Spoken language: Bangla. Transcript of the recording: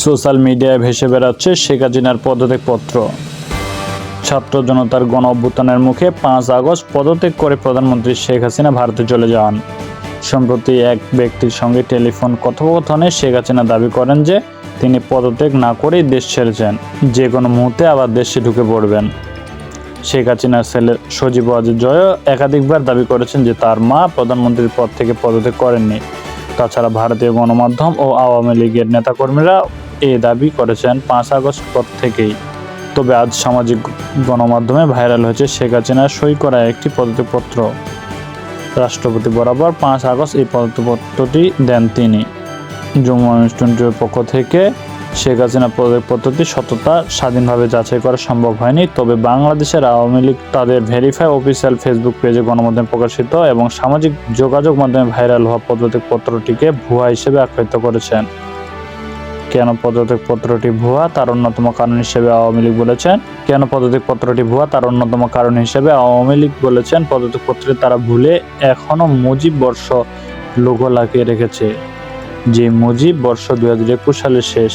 সোশ্যাল মিডিয়ায় ভেসে বেড়াচ্ছে শেখ হাসিনার পদত্যাগপত্র। ছাত্র জনতার গণ অভ্যুত্থানের মুখে পাঁচ আগস্ট পদত্যাগ করে প্রধানমন্ত্রী শেখ হাসিনা ভারতে চলে যান। সম্প্রতি এক ব্যক্তির সঙ্গে টেলিফোন কথোপকথনে শেখ হাসিনা দাবি করেন যে, তিনি পদত্যাগ না করেই দেশ ছেড়েছেন, যে কোনো মুহূর্তে আবার দেশে ঢুকে পড়বেন। শেখ হাসিনার ছেলে সজীব ওয়াজেদ জয় একাধিকবার দাবি করেছেন যে তার মা প্রধানমন্ত্রীর পদ থেকে পদত্যাগ করেননি। তাছাড়া ভারতীয় গণমাধ্যম ও আওয়ামী লীগের নেতাকর্মীরা এ দাবি করেছেন পাঁচ আগস্ট পর থেকেই। তবে আজ সামাজিক গণমাধ্যমে ভাইরাল হয়েছে শেখ হাসিনার সই করা একটি পদত্যাগপত্র। রাষ্ট্রপতি বরাবর পাঁচ আগস্ট এই পদত্যাগপত্রটি দেন তিনি। জম্মু অনুষ্ঠানটির পক্ষ থেকে শেখ হাসিনা পদ্ধতি সততা স্বাধীনভাবে যাচাই করা সম্ভব হয়নি। তবে বাংলাদেশের আওয়ামী লীগ তাদের ভেরিফাই অফিসিয়াল ফেসবুক পেজে গণমাধ্যমে প্রকাশিত এবং সামাজিক যোগাযোগ মাধ্যমে ভাইরাল হওয়া পদত্যাগপত্রটিকে ভুয়া হিসেবে আখ্যায়িত করেছেন। কেন পদত্যাগপত্রটি ভুয়া তার অন্যতম কারণ হিসেবে আওয়ামী লীগ বলেছেন। কেন পদত্যাগপত্রটি ভুয়া তার অন্যতম কারণ হিসেবে আওয়ামী লীগ বলেছেন পদত্যাগপত্রে তারা ভুলে এখনও মুজিব বর্ষ লোগো লাগিয়ে রেখেছে। যে মুজিব বর্ষ দুই সালের শেষ।